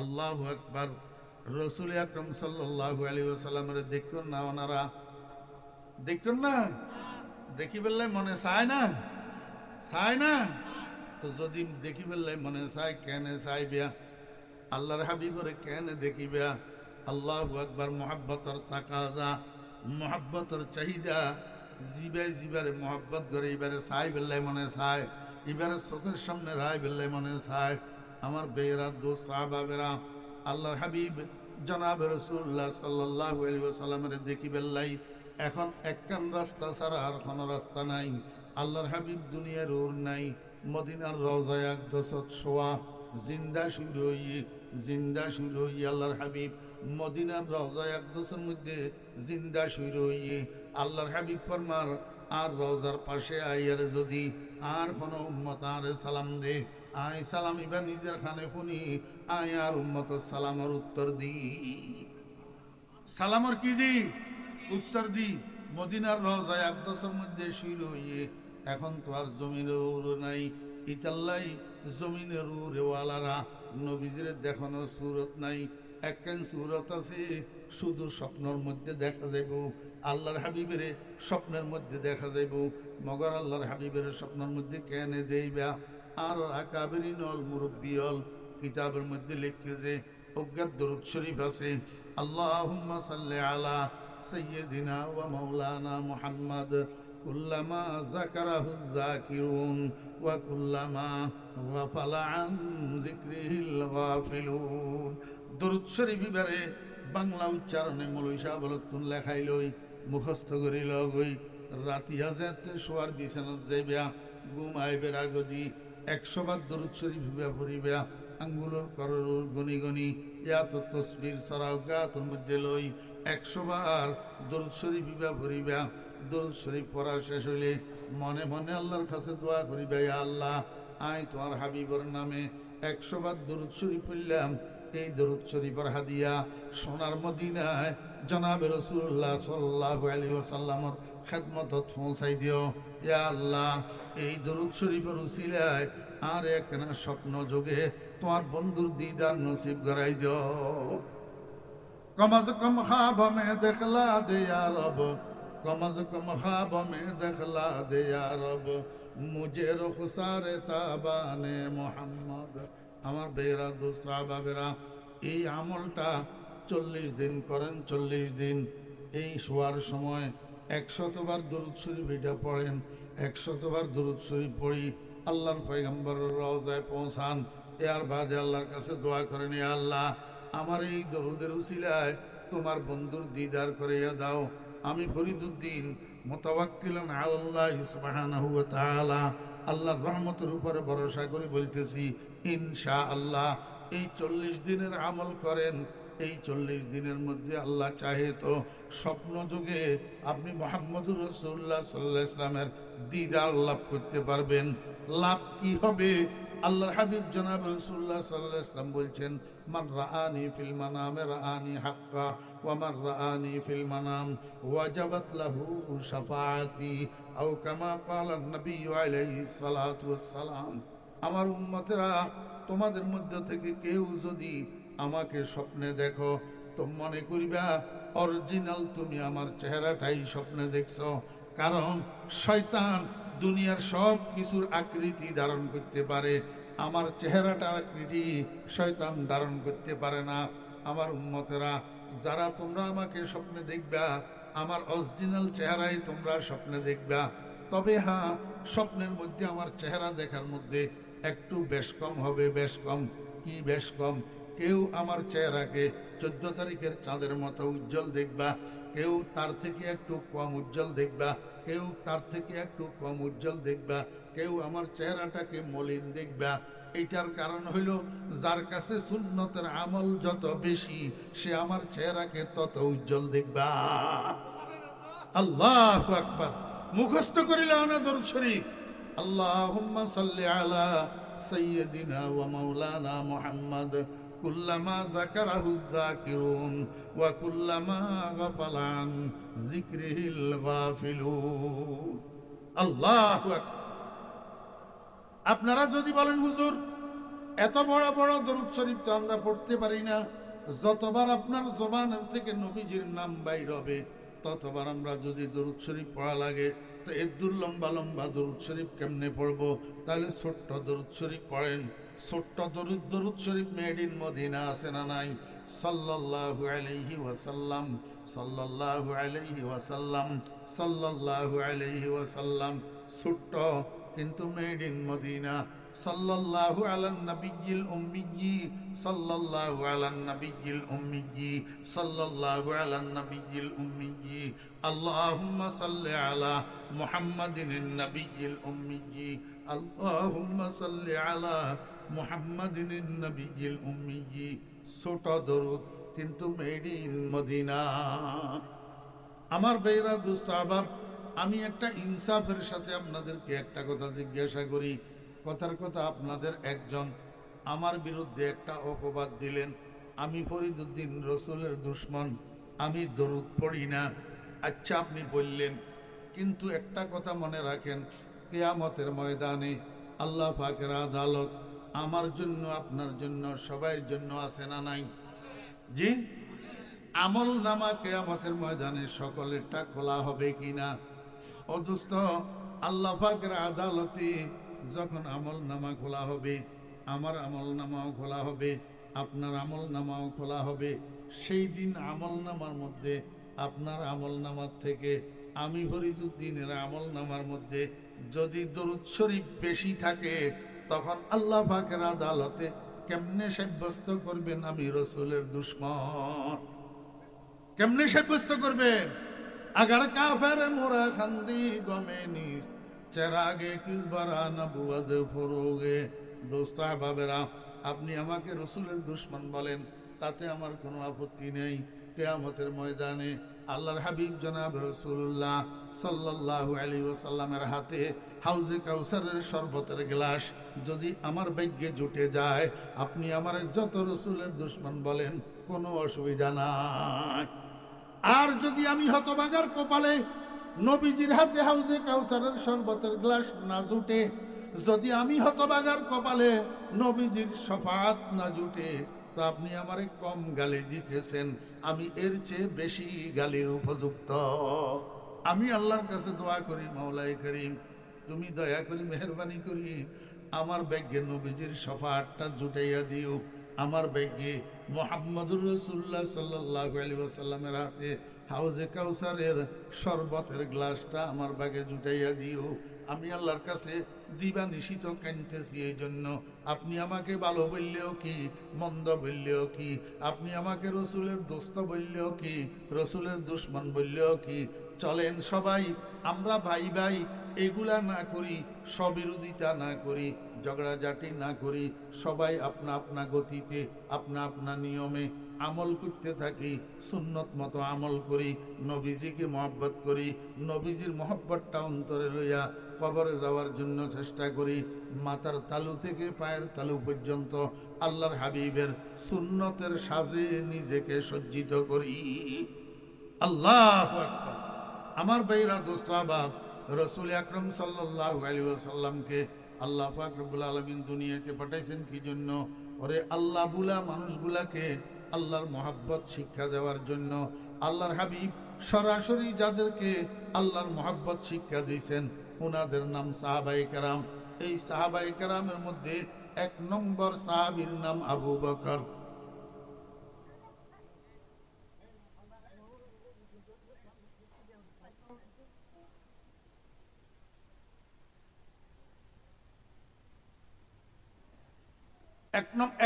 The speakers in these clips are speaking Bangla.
আল্লাহ আকবার, রসুল আকরম সাল্লাল্লাহু আলাইহি ওয়াসাল্লামের দেখুন না ওনারা। দেখুন না? দেখি বললে মনে চায় না? চায় না? তো যদি দেখি বললে মনে চায়, কেন চাই বিয়া? আল্লাহর হাবিবরে কেন দেখিবা আল্লাহ আকবার, মোহাব্বতর তাকাদা মোহাব্বতর চাহিদা, জিবে জিবারে মহাব্বত করে এবারে চাই বেললে মনে চায়, এবারে চোখের সামনে রায় বেললে মনে চায়। আমার বেয়েরা, দোস্ত আবাবেরা আল্লাহর হাবিব, জনাব রসুল্লাহ সাল্লাহ সাল্লামের দেখি বেল্লাই এখন একখান রাস্তা ছাড়া আর কোনো রাস্তা নাই। আল্লাহর হাবিব দুনিয়ার ওর নাই, মদিনার রজায় এক দশক শোয়া, জিন্দা শুরু হইয়ে জিন্দা শুরু হইয়ে আল্লাহর হাবিব, মদিনার রজায় এক দশের মধ্যে জিন্দা শুরু হইয়ে আল্লাহর হাবিব ফরমার আর রজার পাশে আইয়ার যদি আর কোনো উম্মত আর সালাম দে, আই সালাম এবার নিজের খানে শুনি আয় আর উম্মত সালামর উত্তর দি। সালামর কি দি? উত্তর দি। মদিনার রজায় এক দশের মধ্যে শুরু হইয়ে এখন তো আর জমিনের উড়ো নাই। ইতাল্লাই জমিনের উড়েওয়ালারা নবীজির দেখানো সুরত নাই। একখান সুরত আছে, শুধু স্বপ্নর মধ্যে দেখা যাইব। আল্লাহর হাবিবের স্বপ্নের মধ্যে দেখা দেব মগর আল্লাহর হাবিবের স্বপ্নের মধ্যে কেনে দেইবা? আর আকাবেরিন নল মুরব্বী অল কিতাবের মধ্যে লিখতে যে, অজ্ঞাত দরুদ শরীফ আছে আল্লাহ সাল্লে আলা সৈয়দিনা ওয়া মৌলানা মুহাম্মদ, কুল্লামা যাকারাহু যাকিরুন ওয়া কুল্লামা গাফালা আন যিকরিহিল গাফিলুন। দরুদ শরীফ বাংলা উচ্চারণে মৌলই সাহাবলতুন লেখাইলই মুখস্থ করি লগই রাতি হাজারতে শোয়ার বিছানাত যাইবা ঘুম আইবের আগদি একশো বার দরুদ শরীফ পড়িবা আঙ্গুলের করর গনি গনি ইয়া তো তসবির সরাও গা তোর মধ্যে লই একশো বার দরুদ শরীফ ইবা পড়িবা দরুদ শরীফ পড়া শেষ হইলে মনে মনে আল্লাহর কাছে দোয়া করিবা ইয়া আল্লাহ, আই তোমার হাবিবর নামে একশো বার দরুদ শরীফ পড়লাম। এই দরুদ শরীফের হাদিয়া সোনার মদিনায় জনাবে রসুল্লাহ সাল্লাহ আলী ওসাল্লামর খেদমত পৌঁছাই দিও। ইয়া আল্লাহ, এই দরুদ শরীফের উসিলায় আর একখানা স্বপ্ন যোগে তোমার বন্ধুর দিদার নসিব গড়াই দিও। কমাজ কম খাব মে দেখলা দেয়া রব কম কম খাব মে দেখলা দেয়া রব। মুঝে রুখসারে তাবানে মোহাম্মদ, আমার বেরা দোস্তা বাবেরা এই আমলটা চল্লিশ দিন করেন, চল্লিশ দিন এই শোয়ার সময় একশতবার দরুদ শরীফ এটা পড়েন, একশতবার দরুদ শরীফ পড়ি, আল্লাহর পয়গম্বর রওজায় পৌঁছান, এর বাদে আল্লাহর কাছে দোয়া করেন আল্লাহ, আমার এই দরুদের উসিলায় তোমার বন্ধুর দিদার করিয়া দাও। আমি ফরিদুদ্দিন মোতাবাক্কিলান আল্লাহ সুবহানাহু আল্লাহর রহমতের উপরে ভরসা করে বলতেছি ইনশা আল্লাহ এই চল্লিশ দিনের আমল করেন এই চল্লিশ দিনের মধ্যে আল্লাহ চাহে তো স্বপ্ন যুগে আপনি মোহাম্মদুর রসুল্লাহ সাল্লাহ ইসলামের দিদার লাভ করতে পারবেন। লাভ কি হবে? আল্লাহর হাবিব জনাব রসুল্লাহ সাল্লাহ ইসলাম বলছেন, মান রাআনি ফিল মানামে হাক্কা ওয়া মান রাআনি ফিল মানাম লাহু শাফাআতি আও কামা ক্বালা নবী আলাইহিস সালাতু সালাম। আমার উম্মতেরা, তোমাদের মধ্য থেকে কেউ যদি আমাকে স্বপ্নে দেখো, তো মনে করিবা অরিজিনাল তুমি আমার চেহারাটাই স্বপ্নে দেখছ। কারণ শয়তান দুনিয়ার সব কিছুর আকৃতি ধারণ করতে পারে। আমার চেহারাটার আকৃতি শয়তান ধারণ করতে পারে না। আমার উন্মতেরা যারা তোমরা আমাকে স্বপ্নে দেখবা, আমার অরিজিনাল চেহারাই তোমরা স্বপ্নে দেখবা। তবে হ্যাঁ স্বপ্নের মধ্যে আমার চেহারা দেখার মধ্যে একটু বেশ কম হবে, বেশ কম। কি বেশ কম? কেউ আমার চেহারাকে চোদ্দ তারিখের চাঁদের মতো উজ্জ্বল দেখবা, কেউ তার থেকে একটু কম উজ্জ্বল দেখবা, কেউ তার থেকে একটু কম উজ্জ্বল দেখবা, কেউ আমার চেহারাটাকে মলিন দেখবা। এইটার কারণ হইল, যার কাছে সুন্নতের আমল যত বেশি, সে আমার চেহারাকে তত উজ্জ্বল দেখবা। আল্লাহ আকবার। মুখস্থ করিল আনাদর শরীফ। আল্লাহুম্মা সাল্লি আলা সাইয়্যিদিনা ওয়া মাওলানা মুহাম্মদ। কুল্লামা যাকারাহু যাকিরুন ওয়া কুল্লামা গাফালা আন যিকরিহিল গাফিলুন। আল্লাহু আপনারা যদি বলেন, হুজুর, এত বড় বড় দরুদ শরীফ তো আমরা পড়তে পারি না। যতবার আপনার জবানের থেকে নবীজির নাম বাইর হবে, ততবার আমরা যদি দরুদ শরীফ পড়া লাগে, তো এদুর লম্বা লম্বা দরুদ শরীফ কেমনে পড়ব? তাহলে ছোট্ট দরুদ শরীফ পড়েন। ছোট্ট দরুদ দরুদ শরীফ মেড মদিনা আছে না নাই? সাল্লাল্লাহু আলাইহি ওয়াসাল্লাম, সাল্লাল্লাহু আলাইহি ওয়াসাল্লাম, সাল্লাল্লাহু আলাইহি ওয়াসাল্লাম, ছোট্ট কিন্তু মেড ইন মদিনা। সাল্লাল্লাহু আলান নবিয়্যিল উম্মিয়্যি, সাল্লাল্লাহু আলান নবিয়্যিল উম্মিয়্যি, সাল্লাল্লাহু আলান নবিয়্যিল উম্মিয়্যি। আল্লাহুম্মা সাল্লি আলা মুহাম্মাদিন নবিয়্যিল উম্মিয়্যি। আল্লাহুম্মা সাল্লি আলা মুহাম্মাদিন নবিয়্যিল উম্মিয়্যি ছোট দরুদ কিন্তু মেড ইন মদিনা। আমার বেরা দুস্ত আবাব আমি একটা ইনসাফের সাথে আপনাদেরকে একটা কথা জিজ্ঞাসা করি। কথার কথা আপনাদের একজন আমার বিরুদ্ধে একটা অপবাদ দিলেন। আমি ফরিদুদ্দিন রসুলের দুশ্মন, আমি দরুদ পড়ি না। আচ্ছা আপনি বললেন, কিন্তু একটা কথা মনে রাখেন, কেয়ামতের ময়দানে আল্লাহ পাকের আদালত আমার জন্য, আপনার জন্য, সবাইয়ের জন্য আছে না নাই? জি? আমল নামা কেয়ামতের ময়দানে সকলেরটা খোলা হবে কিনা? অদুস্ত আল্লাহ পাকের আদালতে যখন আমল নামা খোলা হবে, আমার আমল নামাও খোলা হবে, আপনার আমল নামাও খোলা হবে, সেই দিন আমল নামার মধ্যে, আপনার আমল নামার থেকে আমি ফরিদুদ্দিনের আমল নামার মধ্যে যদি দরুদ শরীফ বেশি থাকে তখন আল্লাহ পাকের আদালতে কেমনে সাব্যস্ত করবেন আমি রসুলের দুশ্মন? কেমনে সাব্যস্ত করবেন? আগার কাফের মোরা খান্দি গমে নিস চেরাগে কিসবারা নবুয়াদ ফরোগে। দোস্তা বাবেরা আপনি আমাকে রসুলের দুশ্মন বলেন, তাতে আমার কোনো আপত্তি নেই। কেয়ামতের ময়দানে আল্লাহর হাবিব জনাব রসুল্লাহ সাল্লাল্লাহু আলী ওসাল্লামের হাতে হাউজে কাউসারের শরবতের গ্লাস যদি আমার ভাগ্যে জুটে যায়, আপনি আমার যত রসুলের দুশ্মন বলেন, কোনো অসুবিধা নাই। আর যদি আমি হতবাগার কপালে নবীজির হাতে হাউজে কাউসারের শরবতের গ্লাস না জুটে, যদি আমি হতবাগার কপালে নবীজির সফাত না জুটে তো আপনি আমারে কম গালি দিতেছেন। আমি এর চেয়ে বেশি গালির উপযুক্ত। আমি আল্লাহর কাছে দোয়া করি মাওলাই করিম। তুমি দয়া করি, মেহরবানি করি। আমার ব্যাগে নবীজির সফাটটা জুটাইয়া দিও। আমার ব্যাগে মোহাম্মদুর রসুল্লাহ সাল্লাহ আলী হাতে হাউজে কাউসারের শরবতের গ্লাসটা আমার ব্যাগে জুটাইয়া দিও। আমি আল্লাহর কাছে দিবা নিশিত কানতেছি এই জন্য আপনি আমাকে ভালো বললেও কি, মন্দ বললেও কি, আপনি আমাকে রসুলের দোস্ত বললেও কি, রসুলের দুশ্মন বললেও কি। চলেন সবাই, আমরা ভাই ভাই, এগুলা না করি, স্ববিরোধিতা না করি, ঝগড়াঝাটি না করি, সবাই আপনা আপনা গতিতে, আপনা আপনা নিয়মে আমল করতে থাকি, সুন্নত মতো আমল করি, নবীজিকে মহব্বত করি, নবীজির মহব্বতটা অন্তরে লইয়া কবরে যাওয়ার জন্য চেষ্টা করি। মাথার তালু থেকে পায়ের তালু পর্যন্ত আল্লাহর হাবিবের সুন্নতের সাজে নিজেকে সজ্জিত করি। আল্লাহ আমার ভাইরা, দোস্ত আবাব রসুল আকরম সাল্লাহ আলী সাল্লামকে আল্লাহ ফাকরবুল আলমিন দুনিয়াকে পাঠাইছেন কি জন্য? ওরে আল্লাহ বুলা মানুষগুলাকে আল্লাহর মহাব্বত, শিক্ষা দেওয়ার জন্য। আল্লাহর হাবিব সরাসরি যাদেরকে আল্লাহর মহাব্বত, শিক্ষা দিয়েছেন। ওনাদের নাম সাহাবাই কারাম। এই সাহাবাই কারামের মধ্যে এক নম্বর সাহাবির নাম আবু বকর।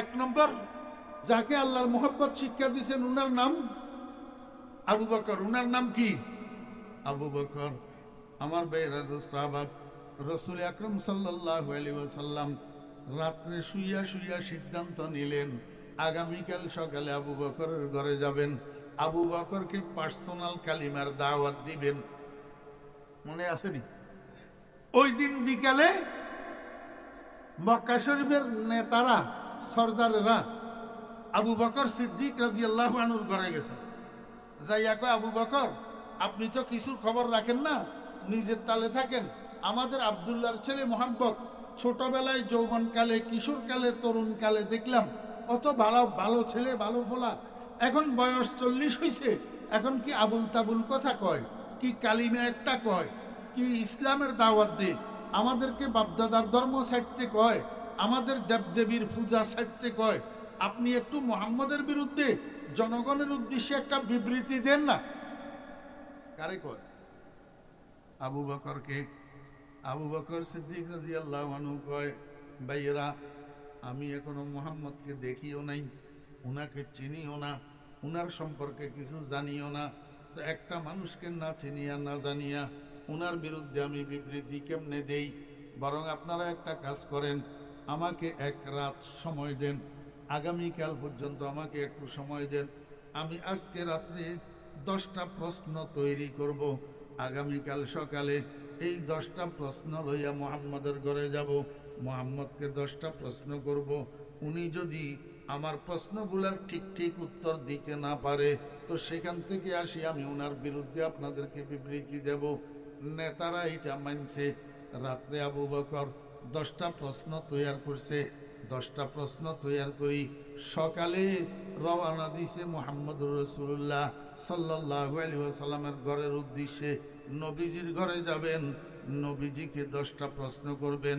এক নম্বর, যাকে আল্লাহর মোহাব্বত শিক্ষা দিয়েছেন উনার নাম আবু বকর। উনার নাম কি? আবু বকর। আমার বেয়েরা সাহাবাব রসুল আকরম সাল্লাহ আলী রাত্রে শুইয়া শুইয়া সিদ্ধান্ত নিলেন, আগামীকাল সকালে আবু বকরের ঘরে যাবেন। আবু বকরকে পার্সোনাল কালিমার দাওয়াত দিবেন। মনে আসেনি ওই দিন বিকালে মক্কা শরীফের নেতারা, সর্দারেরা আবু বকর সিদ্দিক রাজি আল্লাহ আনুর ঘরে গেছে। যাইয়া কয়, আবু বকর, আপনি তো কিছুর খবর রাখেন না? নিজের তালে থাকেন। আমাদের আবদুল্লাহর ছেলে মোহাম্মদ ছোটবেলায় যৌবনকালে, কিশোরকালে, তরুণকালে দেখলাম অত ভালো ভালো ছেলে, ভালো ফোলা এখন বয়স চল্লিশ হয়েছে এখন কি আবুল তাবুল কথা কয়? কি কালিমা একটা কয়? কি ইসলামের দাওয়াত দে? আমাদেরকে বাপদাদার ধর্ম ছাড়তে কয়, আমাদের দেবদেবীর পূজা ছাড়তে কয়। আপনি একটু মোহাম্মদের বিরুদ্ধে, জনগণের উদ্দেশ্যে একটা বিবৃতি দেন না? কারে কয়? আবু বকরকে, আবু বকর সিদ্দিক রাদিয়াল্লাহু আনহু কয়, ভাইয়েরা, আমি এখনও মোহাম্মদকে দেখিও নাই, উনাকে চিনিও না, উনার সম্পর্কে কিছু জানিও না। তো একটা মানুষকে না চিনিয়া, না জানিয়া উনার বিরুদ্ধে আমি বিবৃতি কেমনে দেই? বরং আপনারা একটা কাজ করেন, আমাকে এক রাত সময় দেন, আগামীকাল পর্যন্ত আমাকে একটু সময় দেন। আমি আজকে রাত্রে দশটা প্রশ্ন তৈরি করব আগামীকাল সকালে এই দশটা প্রশ্ন লইয়া মোহাম্মদের ঘরে যাব। মোহাম্মদকে দশটা প্রশ্ন করব। উনি যদি আমার প্রশ্নগুলার ঠিক ঠিক উত্তর দিতে না পারে, তো সেখান থেকে আসি আমি ওনার বিরুদ্ধে আপনাদেরকে বিবৃতি দেব। নেতারা এটা মানছে। রাত্রে আবু বকর দশটা প্রশ্ন তৈয়ার করছে। দশটা প্রশ্ন তৈয়ার করি। সকালে রওয়ানা দিছে মোহাম্মদুর রসুল্লাহ সাল্লাহ আলী ঘরের উদ্দেশ্যে। নবীজির ঘরে যাবেন, নবীজিকে দশটা প্রশ্ন করবেন।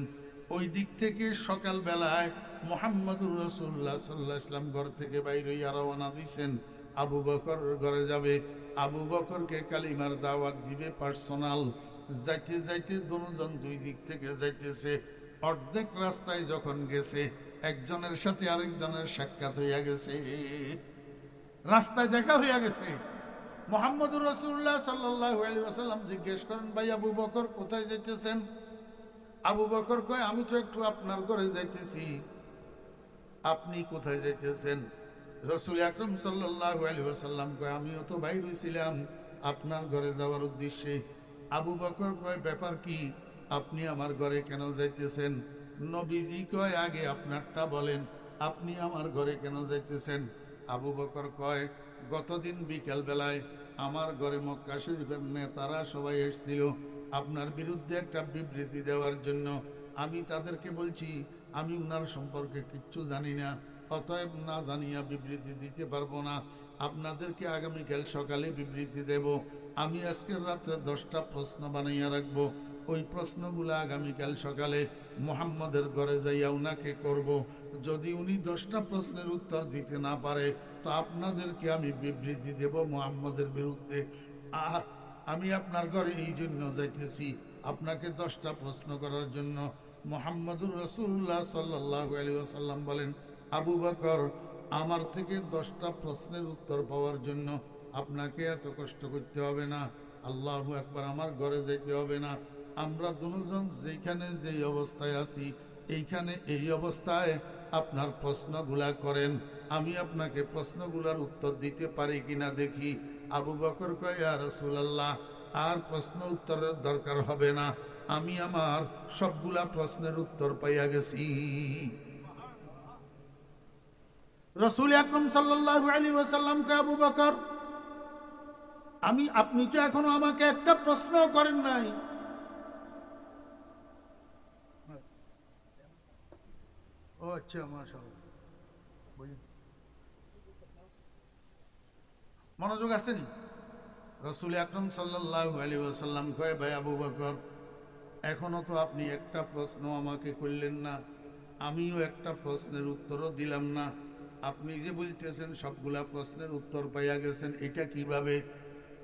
ওই দিক থেকে সকালবেলায় মোহাম্মদুর রসুল্লাহ সাল্লাহ ইসলাম ঘর থেকে বাইরে রওনা দিছেন। আবু বকর ঘরে যাবে। আবু বকরকে কালিমার দাওয়াত দিবে পার্সোনাল। যাইতে যাইতে দুজন দুই দিক থেকে যাইতেছে। অর্ধেক রাস্তায় যখন গেছে, একজনের সাথে আরেকজনের সাক্ষাৎ হইয়া গেছে। রাস্তায় দেখা হইয়া গেছে। মোহাম্মদুর রসুল্লাহ সাল্লাহ আসাল্লাম জিজ্ঞেস করেন, ভাই, আবু বকর কোথায় যাইতেছেন? আবু বকর কয়, আমি তো একটু আপনার ঘরে যাইতেছি। আপনি কোথায় যাইতেছেন? রসুল আকরম সাল্লাহ আসাল্লাম কয়, আমিও তো বাইর হয়েছিলাম আপনার ঘরে যাওয়ার উদ্দেশ্যে। আবু বকর কয়, ব্যাপার কি? আপনি আমার ঘরে কেন যাইতেছেন? নবীজি কয়, আগে আপনারটা বলেন, আপনি আমার ঘরে কেন যাইতেছেন? আবু বকর কয়, গতদিন বিকেল বেলায় আমার ঘরে মক্কা শরীফের নেতারা সবাই এসেছিল আপনার বিরুদ্ধে একটা বিবৃতি দেওয়ার জন্য। আমি তাদেরকে বলছি, আমি উনার সম্পর্কে কিচ্ছু জানি না, অতএব না জানিয়া বিবৃতি দিতে পারব না। আপনাদেরকে আগামীকাল সকালে বিবৃতি দেব। আমি আজকের রাত্রে দশটা প্রশ্ন বানাইয়া রাখব। ওই প্রশ্নগুলো আগামীকাল সকালে মোহাম্মদের ঘরে যাইয়া উনাকে করব। যদি উনি দশটা প্রশ্নের উত্তর দিতে না পারে, তো আপনাদেরকে আমি বিবৃতি দেব মোহাম্মদের বিরুদ্ধে। আহ আমি আপনার ঘরে এই জন্য যাইতেছি, আপনাকে দশটা প্রশ্ন করার জন্য। মোহাম্মদুর রসুল্লাহ সাল্লাহ আলী বলেন, আবু বকর, আমার থেকে দশটা প্রশ্নের উত্তর পাওয়ার জন্য আপনাকে এত কষ্ট করতে হবে না। আল্লাহ একবার আমার ঘরে যেতে হবে না। আমরা দুজন যেখানে যেই অবস্থায় আছি, এইখানে এই অবস্থায় আপনার প্রশ্নগুলা করেন। আমি আপনাকে প্রশ্নগুলার উত্তর দিতে পারি কিনা দেখি। আবু বকর কয়া রসুলাল্লাহ, আর প্রশ্ন উত্তরের দরকার হবে না। আমি আমার সবগুলা প্রশ্নের উত্তর পাইয়া গেছি। রসুল আকরম সাল্লাহ আলী আবু বকর, আমি, আপনি তো এখনও আমাকে একটা প্রশ্ন করেন নাই। ও আচ্ছা মাশাআল্লাহ। মনোযোগ আছেন রসুল আকরম সাল্লাহ আলী কয়ে, ভাই আবু বকর, এখনও তো আপনি একটা প্রশ্ন আমাকে করলেন না। আমিও একটা প্রশ্নের উত্তরও দিলাম না। আপনি যে বলতেছেন সবগুলা প্রশ্নের উত্তর পাইয়া গেছেন, এটা কীভাবে?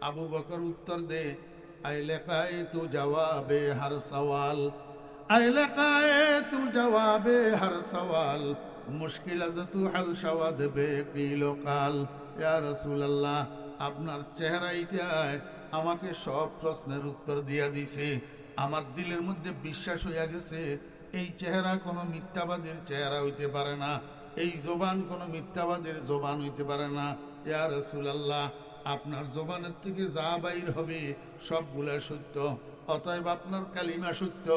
আবু বকর উত্তর দে আই লেখায় তো জবাবে হর সওয়াল মুশকিল আপনার চেহারা আমাকে সব প্রশ্নের উত্তর দিয়া দিছে। আমার দিলের মধ্যে বিশ্বাস হইয়া গেছে, এই চেহারা কোনো মিথ্যাবাদীর চেহারা হইতে পারে না, এই জবান কোনো মিথ্যাবাদের জবান হইতে পারে না। ইয়া রসুলাল্লাহ, আপনার জবানের থেকে যা বাইর হবে সবগুলা সত্য, অতএব আপনার কালিমা সত্য।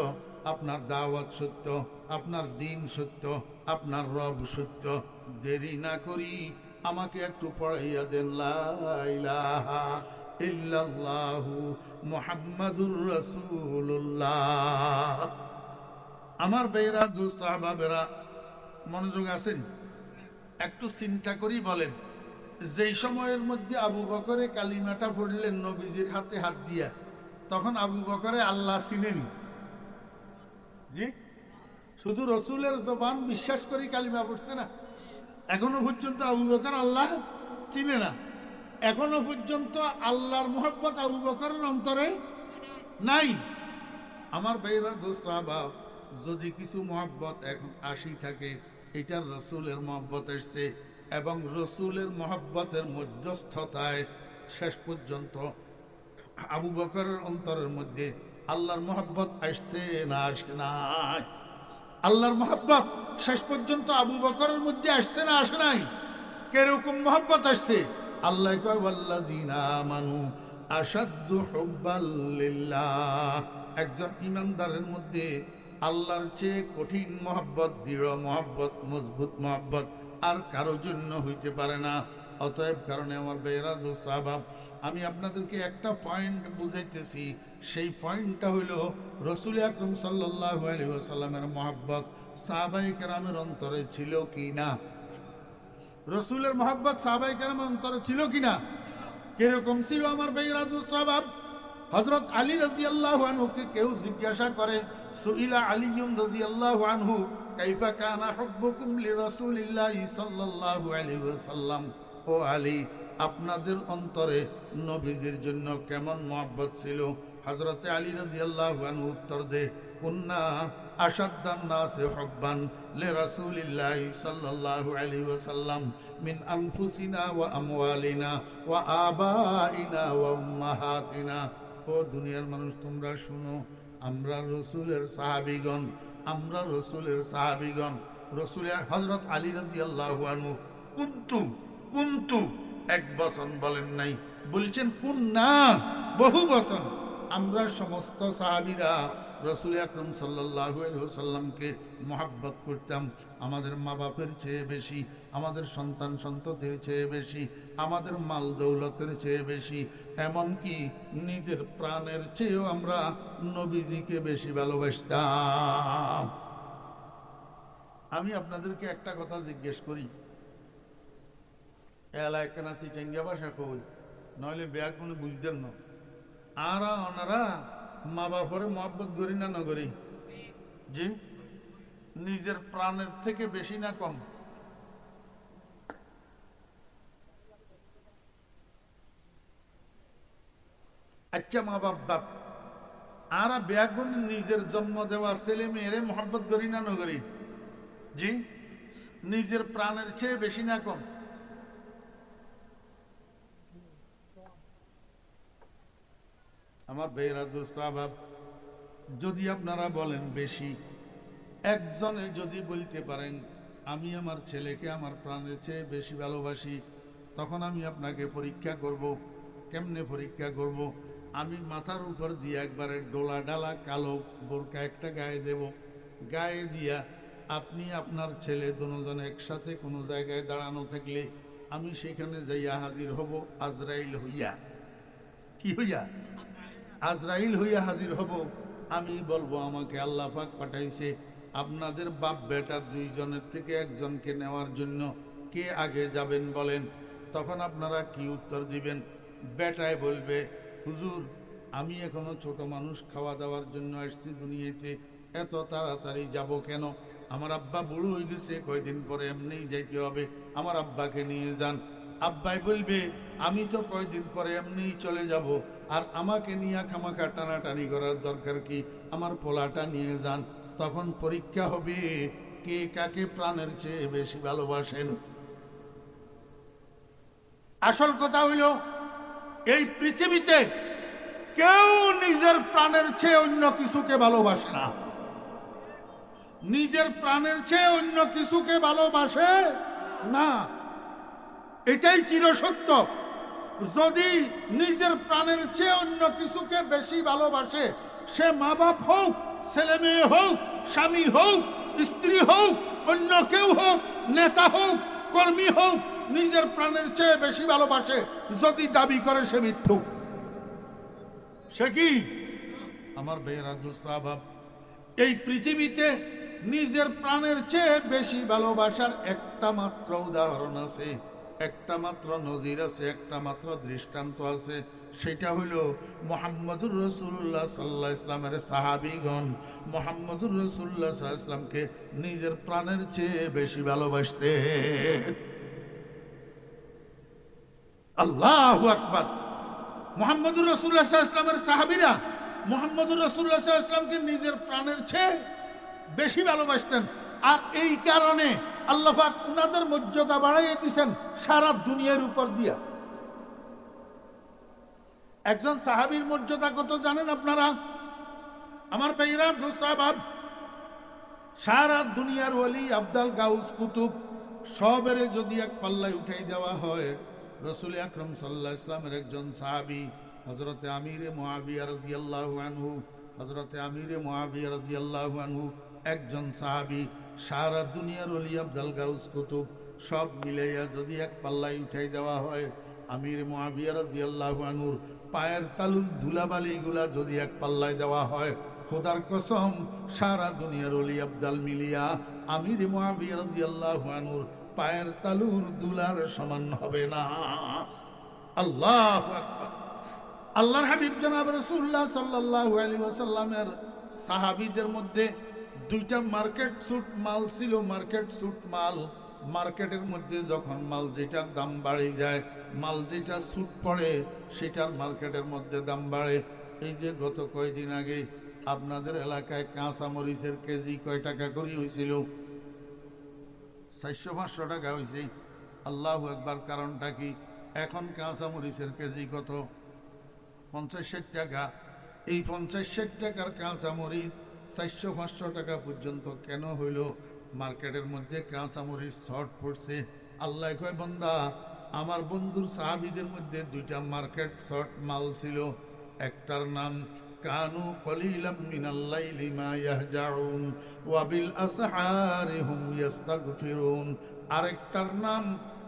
আপনার দাওয়াত সত্য, আপনার দিন সত্য, আপনার রব সত্য। দেরি না করি আমাকে একটু পড়াইয়া দেন লাইলাহা ইল্লাল্লাহু মুহাম্মাদুর রাসূলুল্লাহ। আমার বেয়েরা দুস্ত, আহবাবেরা, মনোযোগ আছেন? একটু চিন্তা করি বলেন, যেই সময়ের মধ্যে আবু বকরে কালিমাটা পড়লেন নবীজির হাতে হাত দিয়া, তখন আবু বকরে আল্লাহ চিনেনি। শুধু রসুলের জবান বিশ্বাস করি কালিমা পড়ছে না। এখনও পর্যন্ত আবু বকর আল্লাহ চিনে না। এখনও পর্যন্ত আল্লাহর মোহব্বত আবু বকরের অন্তরে নাই। আমার ভাইরা দোস্ত বাপ, যদি কিছু মহব্বত এখন আসি থাকে, এটা রসুলের মহব্বত এসছে এবং রসুলের মহব্বতের মধ্যস্থতায় শেষ পর্যন্ত আবু বকরের অন্তরের মধ্যে আল্লাহর মহব্বত আসছে না আসে নাই আল্লাহর মহব্বত শেষ পর্যন্ত আবু বকরের মধ্যে আসছে না, আসে নাই? কীরকম মহব্বত আসছে? আল্লাহ ওয়াল্লাযীনা আমানু আশাদ্দু একজন ইমানদারের মধ্যে আল্লাহর চেয়ে কঠিন মহব্বত, দৃঢ় মহব্বত, মজবুত মহব্বত আর কারোর জন্য হইতে পারে না। অতএব কারণে আমার বেয়েরা দোস্ত আমি আপনাদেরকে একটা পয়েন্ট বুঝাইতেছি। সেই পয়েন্টটা হইল রসুল আকরম ওসাল্লামের মহব্বত সাহাবাই কেরামের অন্তরে ছিল কি না রসুলের মহাব্বত সাহাবাই কেরামের অন্তরে ছিল কি না কীরকম ছিল আমার বেয়েরা দোস্ত আবাব হজরত আলী রদি আল্লাহ আনহুকে কেউ জিজ্ঞাসা করে, সুইলা আলিম রদি আল্লাহ আনহু, কাইফা কানা হুব্বুকুম লিরাসূলিল্লাহি সাল্লাল্লাহু আলাইহি ওয়াসাল্লাম? ও আলী, আপনাদের অন্তরে নবীজির জন্য কেমন মহব্বত ছিল? হযরতে আলী রাদিয়াল্লাহু আনহু উত্তর দে, কুন্না আশাদ্দান নাসে হুব্বান লিরাসূলিল্লাহি সাল্লাল্লাহু আলাইহি ওয়াসাল্লাম মিন আনফুসিনা ওয়া আমওয়ালিনা ওয়া আবাইনা ওয়া উম্মাহাতিনা। ও দুনিয়ার মানুষ, তোমরা শুনো, আমরা রসুলের সাহাবিগণ, আমরা রসুলের সাহাবিগণ, রসুল হজরত আলী রাজি আল্লাহ কুন্তু কুন্তু, এক বচন বলেন নাই, বলছেন কোন না বহু বচন। আমরা সমস্ত সাহাবিরা রসুল আকরম সাল্লাহ সাল্লামকে মহাব্বত করতাম। আমাদের মা বাপের চেয়ে বেশি, আমাদের সন্তান সন্ততির চেয়ে বেশি, আমাদের মাল দৌলতের চেয়ে বেশি, এমনকি নিজের প্রাণের চেয়েও আমরা নবীজিকে বেশি ভালোবাসতাম। আমি আপনাদেরকে একটা কথা জিজ্ঞেস করি। এলাকায় কেনা সিটেঙ্গা ভাষা কই? নইলে ব্যাগ কোনো বুঝতেন না। আরা ওনারা মা বাপরে মহব্বত করি না নগরী জি? নিজের প্রাণের থেকে বেশি না কম? আচ্ছা মা বাপ বাপ। আরা ব্যাগুন নিজের জন্ম দেওয়া ছেলে মেয়েরে মহব্বত করি না নগরী জি? নিজের প্রাণের চেয়ে বেশি না কম? আমার বেয়েরা দোস্ত, আবাব, যদি আপনারা বলেন বেশি, একজনে যদি বলতে পারেন, আমি আমার ছেলেকে আমার প্রাণের চেয়ে বেশি ভালোবাসি, তখন আমি আপনাকে পরীক্ষা করব। কেমনে পরীক্ষা করব? আমি মাথার উপর দিয়ে একবারে ডোলা ডালা কালো বোরকা একটা গায়ে দেব। গায়ে দিয়া আপনি আপনার ছেলে দুজন একসাথে কোনো জায়গায় দাঁড়ানো থাকলে আমি সেখানে যাইয়া হাজির হব, আজরাইল হইয়া। কি হইয়া? আজরাইল হইয়া হাজির হব। আমি বলব, আমাকে আল্লাহ পাক পাঠাইছে, আপনাদের বাপ বেটা দুইজনের থেকে একজনকে নেওয়ার জন্য কে আগে যাবেন বলেন। তখন আপনারা কি উত্তর দিবেন? বেটায় বলবে, হুজুর, আমি এখনও ছোট মানুষ, খাওয়া দাওয়ার জন্য আসছি দুনিয়াতে, এত তাড়াতাড়ি যাব কেন? আমার আব্বা বুড়ো হয়ে গেছে, কয়দিন পরে এমনিই যাইতে হবে, আমার আব্বাকে নিয়ে যান। আব্বাই বলবে, আমি তো কয়দিন পরে এমনিই চলে যাব আর আমাকে নিয়ে খামাখা টানাটানি করার দরকার কি? আমার পোলাটা নিয়ে যান, তখন পরীক্ষা হবে কে কাকে প্রাণের চেয়ে বেশি ভালোবাসেন। আসল কথা হইল, এই পৃথিবীতে কেউ নিজের প্রাণের চেয়ে অন্য কিছুকে ভালোবাসে না। নিজের প্রাণের চেয়ে অন্য কিছুকে ভালোবাসে না। এটাই চিরসত্য। যদি নিজের প্রাণের চেয়ে অন্য কিছুকে বেশি ভালোবাসে, সে মা বাপ হোক ছেলে মেয়ে হোক, স্বামী হোক, স্ত্রী হোক, অন্য কেউ হোক, নেতা হোক, কর্মী হোক, নিজের প্রাণের চেয়ে বেশি ভালোবাসে যদি দাবি করে সে মিথ্যু। সে কি? আমার বেয়েরা দুস্তাভাব এই পৃথিবীতে নিজের প্রাণের চেয়ে বেশি ভালোবাসার একটা মাত্র উদাহরণ আছে। একটা মাত্র নজির আছে, একটা মাত্র দৃষ্টান্ত আছে। সেটা হইল মোহাম্মদুর রসুল্লাহ সাল্লাহ ইসলামের সাহাবিগণ। মোহাম্মদুর রসুল্লাহ সাল্লাহ ইসলামকে নিজের প্রাণের চেয়ে বেশি ভালোবাসতে আল্লাহ আকবার। মোহাম্মদুর রসুল্লাহ ইসলামের সাহাবিরা মোহাম্মদুর রসুল্লাহ ইসলামকে নিজের প্রাণের চেয়ে বেশি ভালোবাসতেন। আর এই কারণে আল্লাহ পাক উনাদের মর্যাদা বাড়াইয়ে দিয়েছেন সারা দুনিয়ার উপর দিয়া। একজন সাহাবীর মর্যাদা কত জানেন আপনারা? আমার ভাইরা দোস্তাবাব সারা দুনিয়ার ওলি আবদাল গাউস কুতুব সবের যদি এক পাল্লায় উঠাই দেওয়া হয়, রসুল আকরম সাল্লাহ ইসলামের একজন সাহাবি হজরতে আমিরে মহাবিয়া আল্লাহ আনহু হজরতে আমিরে মহাবিয়া রদিয়াল্লাহু আনহু, একজন সাহাবি সারা দুনিয়ার অলি আবদাল গাউস কুতুব, সব মিলাইয়া যদি এক পাল্লায় উঠাই দেওয়া হয়, আমির মহাবিয়া রদিয়াল্লাহু আনহুর পায়ের তালুর ধুলাবালিগুলা যদি এক পাল্লায় দেওয়া হয়, খোদার কসম সারা দুনিয়ার অলি আবদাল মিলিয়া আমির মহাবিয়া রদিয়াল্লাহু আনহুর পায়ের তালুর দুলার সমান হবে না। আল্লাহ আল্লাহর হাবিব জনাব রসুল্লাহ সাল্লাহ আলী ওয়াসাল্লামের সাহাবিদের মধ্যে দুইটা মার্কেট স্যুট মাল ছিল, মার্কেট স্যুট মাল। মার্কেটের মধ্যে যখন মাল যেটার দাম বাড়ে যায়, মাল যেটা স্যুট পড়ে, সেটার মার্কেটের মধ্যে দাম বাড়ে। এই যে গত কয়দিন আগে আপনাদের এলাকায় কাঁচা মরিচের কেজি কয় টাকা করে হয়েছিল? চারশো, পাঁচশো টাকা হয়েছে। আল্লাহ একবার কারণটা কি? এখন কাঁচা মরিচের কেজি কত? পঞ্চাশ ষাট টাকা। এই পঞ্চাশ ষাট টাকার কাঁচা মরিচ চারশো পাঁচশো টাকা পর্যন্ত কেন হইল? মার্কেটের মধ্যে কাঁচা মরিচ শর্ট পড়ছে আল্লাহ কয়, বন্দা, আমার বন্ধুর সাহাবিদের মধ্যে দুইটা মার্কেট শর্ট মাল ছিল। একটার নাম, কানু কলিলাম মিনাল্লাইলি ইয়াহজাউন, ওয়া আসহারি হুম ইস্তাগফিরুন আরেকটার নাম,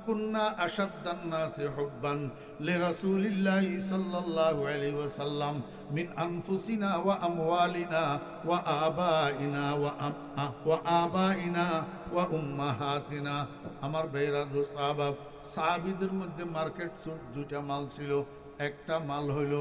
কুন্না আসাদ্দান নাসি হুব্বান। লিরাসূলিল্লাহি সাল্লাল্লাহু আলাইহি ওয়াসাল্লাম মিন আনফুসিনা ওয়া আমওয়ালিনা ওয়া আবাইনা ওয়া আবাইনা ওয়া উম্মাহাতিনা আমার বেরা দোস্ত, আবাব, সাহাবীদের মধ্যে মার্কেট সুট মাল ছিল। একটা মাল হইল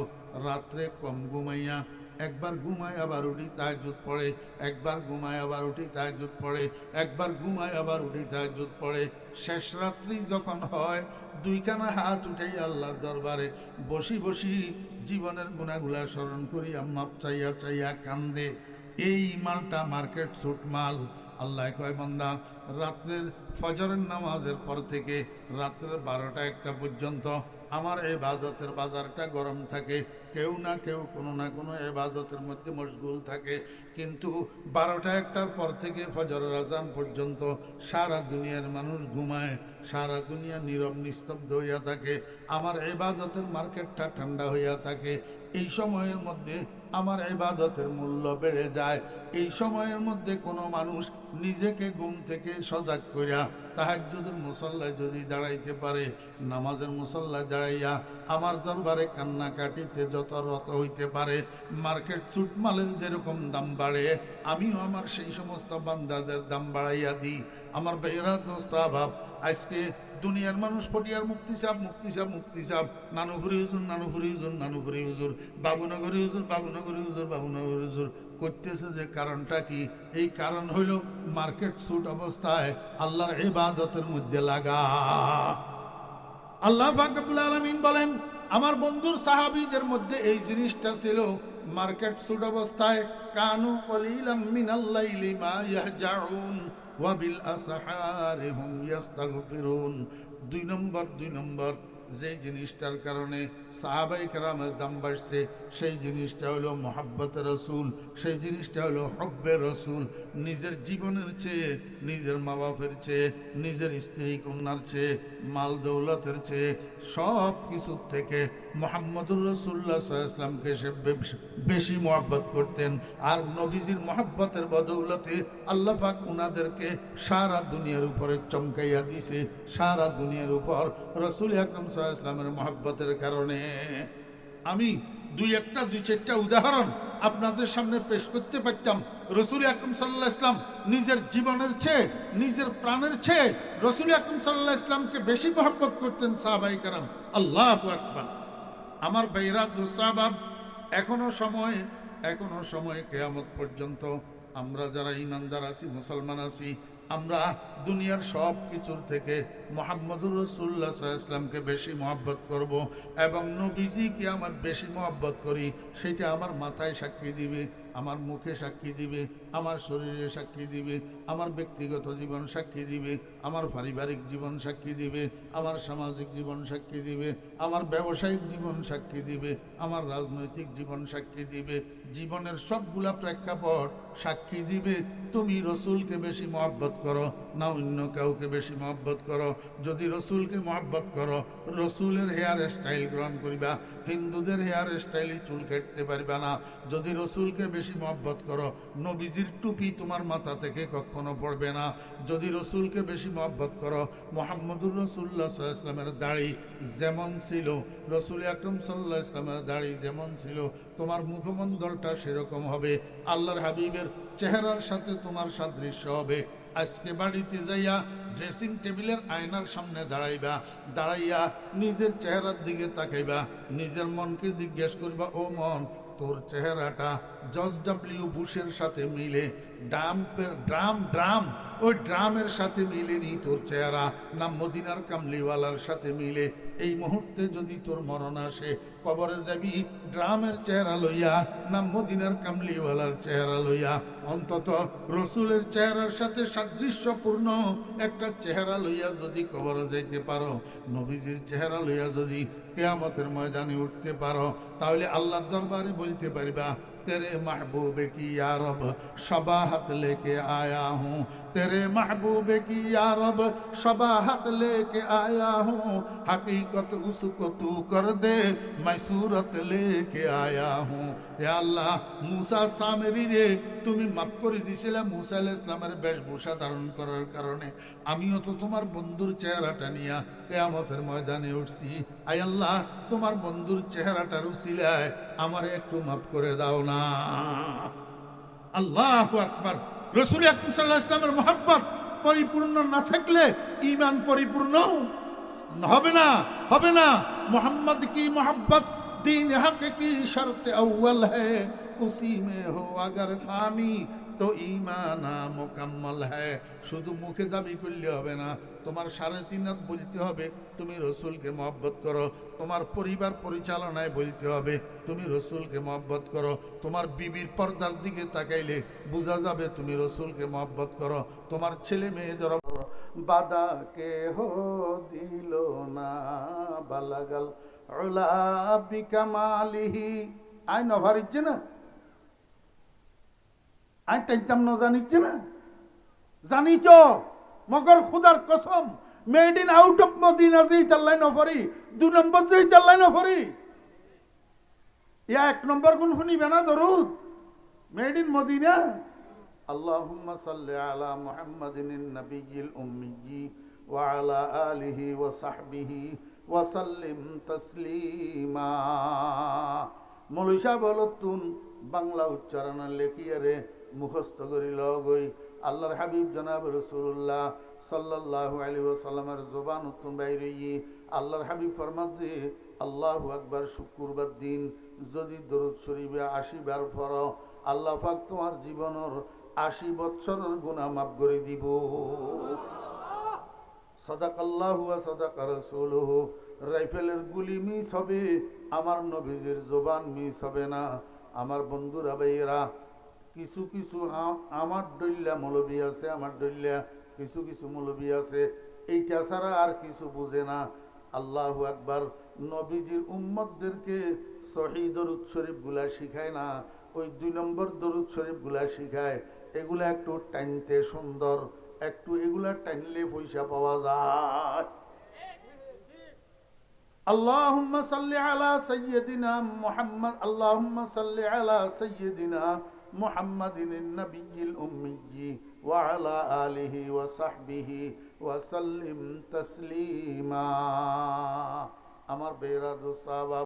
রাত্রে কম ঘুমাইয়া একবার ঘুমায় আবার উঠি তাহাজুদ পড়ে। একবার ঘুমায় আবার উঠি তাহাজুদ পড়ে। একবার ঘুমায় আবার উঠি তাহাজুদ পড়ে। শেষ রাত্রি যখন হয়, দুইখানা হাত উঠেই আল্লাহর দরবারে বসি বসি জীবনের গুণাগুলা স্মরণ করি মাপ চাইয়া চাইয়া কান্দে। এই মালটা মার্কেট সুট মাল। আল্লাহ কয়, বন্দা, রাত্রের ফজরের নামাজের পর থেকে রাত্রের বারোটা একটা পর্যন্ত আমার এবাদতের বাজারটা গরম থাকে। কেউ না কেউ কোনো না কোনো এবাদতের মধ্যে মশগুল থাকে। কিন্তু বারোটা একটার পর থেকে ফজর আজান পর্যন্ত সারা দুনিয়ার মানুষ ঘুমায়, সারা দুনিয়া নীরব নিস্তব্ধ হইয়া থাকে আমার এবাদতের মার্কেটটা ঠান্ডা হইয়া থাকে। এই সময়ের মধ্যে আমার এবাদতের মূল্য বেড়ে যায়। এই সময়ের মধ্যে কোনো মানুষ নিজেকে ঘুম থেকে সজাগ করিয়া তাহাজুদের মুসল্লায় যদি দাঁড়াইতে পারে, নামাজের মুসল্লায় দাঁড়াইয়া আমার দরবারে কান্না কাটিতে যত রত হইতে পারে, মার্কেট সুট মালের যেরকম দাম বাড়ে, আমিও আমার সেই সমস্ত বান্দাদের দাম বাড়াইয়া দিই। আমার বেহরা দোস্ত অভাব আজকে দুনিয়ার মানুষ পটিয়ার মুক্তি সাহ মুক্তি সাহ মুক্তি সাহ নানুপুরি হুজুর নানুপুরি হুজুর নানুপুরি হুজুর। বাবুনগরী হুজুর বাবুনগরী হুজুর বাবুনগরী হুজুর। করতেছে যে কারণটা কি? এই কারণ হইল মার্কেট সুট অবস্থায় আল্লাহর ইবাদতের মধ্যে লাগা। আল্লাহ ফাকবুল আলমিন বলেন, আমার বন্ধুর সাহাবিদের মধ্যে এই জিনিসটা ছিল মার্কেট সুট অবস্থায়, কানু কলিলাম মিনাল্লাইলি মা ইয়াহজাউন। ওয়া বিল আসহারি হুম ইস্তাগফিরুন দুই নম্বর দুই নম্বর যে জিনিসটার কারণে সাহাবাই কারামের দাম বাড়ছে, সেই জিনিসটা হলো মোহাব্বত রসুল, সেই জিনিসটা হলো হব্বে রসুল, নিজের জীবনের চেয়ে, নিজের মা বাপের চেয়ে, নিজের স্ত্রী কন্যার চেয়ে মাল দৌলতের চেয়ে সব কিছুর থেকে মোহাম্মদুর রসুল্লাহ ইসলামকে সে বেশি মোহাব্বত করতেন। আর নবীজির মোহাব্বতের বদৌলতে আল্লাহ পাক উনাদেরকে সারা দুনিয়ার উপরে চমকাইয়া দিছে। সারা দুনিয়ার উপর রসুল আকরম ইসলামের মোহাব্বতের কারণে। আমি দুই একটা, দুই চারটা উদাহরণ আপনাদের সামনে পেশ করতে পারতাম। রসুল আকরম সাল্লাহ ইসলাম নিজের জীবনের চেয়ে, নিজের প্রাণের চেয়ে রসুল আকরম সাল্লাহ ইসলামকে বেশি মহব্বত করতেন সাহাবাই কারাম। আল্লাহ আকবার। আমার ভাইরা দোস্তাবাব এখনও সময় এখনও সময় কেয়ামত পর্যন্ত আমরা যারা ইমানদার আছি, মুসলমান আছি, আমরা দুনিয়ার সব কিছুর থেকে মোহাম্মদুর রসুল্লাহ ইসলামকে বেশি মহব্বত করব এবং নবীজিকে আমার বেশি মহব্বত করি, সেটা আমার মাথায় সাক্ষী দিবে, আমার মুখে সাক্ষী দিবে, আমার শরীরে সাক্ষী দিবে, আমার ব্যক্তিগত জীবন সাক্ষী দিবে, আমার পারিবারিক জীবন সাক্ষী দিবে, আমার সামাজিক জীবন সাক্ষী দিবে, আমার ব্যবসায়িক জীবন সাক্ষী দিবে, আমার রাজনৈতিক জীবন সাক্ষী দিবে, জীবনের সবগুলা প্রেক্ষাপট সাক্ষী দিবে। তুমি রসুলকে বেশি মহব্বত করো, না অন্য কাউকে বেশি মহব্বত করো। যদি রসুলকে মহব্বত করো, রসুলের হেয়ার স্টাইল গ্রহণ করিবা, হিন্দুদের হেয়ার স্টাইলে চুল কাটতে পারবে না। যদি রসুলকে বেশি মহব্বত করো, নবীজির টুপি তোমার মাথা থেকে কখনো পড়বে না। যদি রসুলকে বেশি মহব্বত করো, মোহাম্মদুর রসুল্লাহ ইসলামের দাড়ি যেমন ছিল, রসুল আকরম সাল্লাহ ইসলামের দাড়ি যেমন ছিল, তোমার মুখমণ্ডলটা সেরকম হবে। আল্লাহর হাবিবের চেহারার সাথে তোমার সাদৃশ্য হবে। আজকে বাড়িতে যাইয়া ড্রেসিং টেবিলের আয়নার সামনে দাঁড়াইবা, দাঁড়াইয়া নিজের চেহারার দিকে তাকাইবা, নিজের মনকে জিজ্ঞেস করবা, ও মন, তোর চেহারাটা জজ ডাব্লিউ বুশের সাথে মিলে ড্রাম্পের ড্রাম ড্রাম ওই ড্রামের সাথে মিলেনি তোর চেহারা, না মদিনার কামলিওয়ালার সাথে মিলে। এই মুহূর্তে যদি তোর মরণ আসে, কবরে যাবি ড্রামের চেহারা লইয়া, না মদিনার কামলিওয়ালার চেহারা লইয়া। অন্তত রসুলের চেহারার সাথে সাদৃশ্যপূর্ণ একটা চেহারা লইয়া যদি কবরে যাইতে পারো, নবীজির চেহারা লইয়া যদি কেয়ামতের ময়দানে উঠতে পারো, তাহলে আল্লাহর দরবারে বলতে পারিবা, তেরে মাহবুবে কি আরব সবাহাত লেকে আয়া হুঁ तेरे महबूब की या रब शबाहत लेके आया हूँ हकीकत उसको तू कर दे मैं सूरत लेके आया हूँ হে আল্লাহ মুসা সামেরি রে তুমি মাফ করে দিছিলে মুসা আলাহ ইসলামের বেশভূষা ধারণ করার কারণে আমিও তো তোমার বন্ধুর চেহারাটা নিয়ে কেয়ামতের ময়দানে উঠছি আই আল্লাহ তোমার বন্ধুর চেহারাটার উচিলায় আমারে একটু মাফ করে দাও না আল্লাহ আকবার রসুল আকরম সাল্লাহ ইসলামের মোহাব্বত পরিপূর্ণ না থাকলে ইমান পরিপূর্ণ হবে না হবে না মোহাম্মদ কি মোহাব্বত दीन हक की शर्त अव्वल है उसी में हो अगर खामी তো ইমানা মোকাম্মল হ্যায়। শুধু মুখে দাবি করলে হবে না, তোমার সাড়ে তিন হাত বলতে হবে, তুমি রসুলকে মহব্বত করো। তোমার পরিবার পরিচালনায় বলতে হবে, তুমি রসুলকে মহব্বত করো। তোমার বিবির পর্দার দিকে তাকাইলে বোঝা যাবে তুমি রসুলকে মহব্বত করো। তোমার ছেলে মেয়েদের বাদা কে হো দিল না, বালাগাল ওলা বিকামালিহি আই নভার না? আই টেনতাম ন জানিচ্ছে না জানিছ মগর খুদার কসম made in out of Medina যেই চাল্লাই নফরি দু নম্বর যেই চাল্লাই নফরি ইয়া এক নম্বর কোন শুনিবে না দরুদ মেড ইন মদিনা اللهم صل على محمد النبي الأمي وعلى آله وصحبه وسلم تسليما মৌলী সাহেব তুন বাংলা উচ্চারণ লেখিয়ারে মুখস্থ করিল গই আল্লাহর হাবিব জনাব রসুল্লাহ সাল্লাল্লাহু আলাইহি ওয়াসাল্লামের জোবান উত্তম বাইরে আল্লাহর হাবিব ফরমাত দিয়ে, আল্লাহ আকবার শুক্রবার দিন, যদি দরুদ শরীফে আসিবার পর আল্লাহ পাক তোমার জীবনের আশি বৎসরের গুণা মাফ করে দিব। সদাক আল্লাহ সদাক রসুলহ। রাইফেলের গুলি মিস হবে, আমার নবীজির জোবান মিস হবে না। আমার বন্ধুরা ভাইয়েরা কিছু কিছু আমার দলিয়া মৌলবী আছে, আমার দলিয়া কিছু কিছু মৌলবী আছে। এইটা ছাড়া আর কিছু বুঝে না। আল্লাহ আকবার, নবীজির উম্মতদেরকে সহি দরুদ শরীফগুলা শিখায় না, ওই দুই নম্বর দরুদ শরীফগুলা শিখায়। এগুলা একটু টাইনতে সুন্দর, একটু এগুলা টাইনলে পয়সা পাওয়া যায়। আল্লাহ সাল্লি আলা সাইয়্যিদিনা মুহাম্মদ, আল্লাহুম্মা সাল্লি আলা সাইয়্যিদিনা محمد النبي الأمي وعلى آله وصحبه وسلم تسليما আমার বেরা দোস্তাবাব